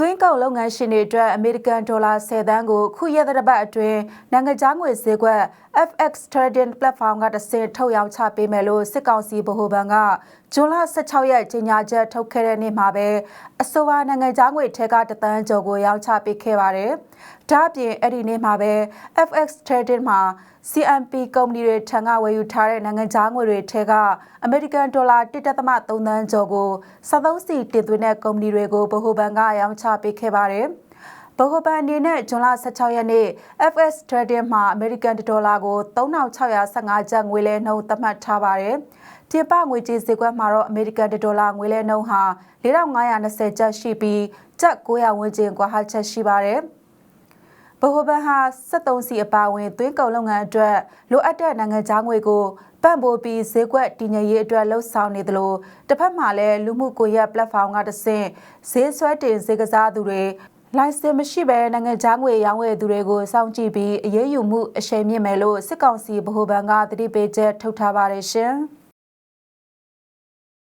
သွင်းကုန်လုပ်ငန်းရှင်တွေအတွက်အမေရိကန်ဒေါ်လာ10သန်းကိုခုရက်သတ္တပတ်အတွင်းနိုင်ငံခြားငွေဈေးကွက် FX Trading Platform ကတစ်ဆင့်ထုတ်ရောင်းချပေးမယ်လို့စစ်ကောင်စီဗဟိုဘဏ်ကဇွန်လ16ရက်ကြေညာချက်ထုတ်ခဲ့တဲ့နေ့မှာပဲအဆိုပါနိုင်ငံခြားငွေထက်ကတသန်းကျော်ကိုရောင်းချပေးခဲ့ပါတယ်။ ဒါ့အပြင်အဲ့ဒီနေ့မှာပဲ FX Trading မှာ CMP ကုမ္ပဏီတွေထံကဝယ်ယူထားတဲ့နိုင်ငံခြားငွေတွေထဲကအမေရိကန်ဒေါ်လာ1.3သန်းကျော်ကိုစသုံးစီတင်သွင်းတဲ့ကုမ္ပဏီတွေကိုဗဟိုဘဏ်ကရောင်းချပေးခဲ့ပါတယ်။ဗဟိုဘဏ်အနေနဲ့ဇွန်လ16ရက်နေ့ FS Trading မှာအမေရိကန်ဒေါ်လာကို3615ကျပ်ငွေလဲနှုန်းသတ်မှတ်ထားပါတယ်။ပြင်ပငွေကြေးဈေးကွက်မှာတော့အမေရိကန်ဒေါ်လာငွေလဲနှုန်းဟာ4520ကျပ်ရှိပြီးကျပ်900ဝန်းကျင်ကွာဟချက်ရှိပါတယ်။ ဗဟိုဘဏ်ဟာ73စီအပါအဝင်သွင်းကုန်လုပ်ငန်းအတွက်လိုအပ်တဲ့နိုင်ငံခြားငွေကိုပံ့ပိုးပြီးဈေးကွက်တည်ငြိမ်ရေးအတွက်လှုံ့ဆော်နေသလိုတစ်ဖက်မှာလည်းလူမှုကွန်ရက် platform ကတဆင့်ဈေးဆွဲတင်ဈေးကစားသူတွေလိုင်စင်မရှိဘဲနိုင်ငံခြားငွေရောင်းဝယ်သူတွေကိုစောင့်ကြည့်ပြီးအရေးယူမှုအရှိန်မြင့်မယ်လို့စစ်ကောင်စီဗဟိုဘဏ်ကတတိပေးချက်ထုတ်ထားပါတယ်ရှင်။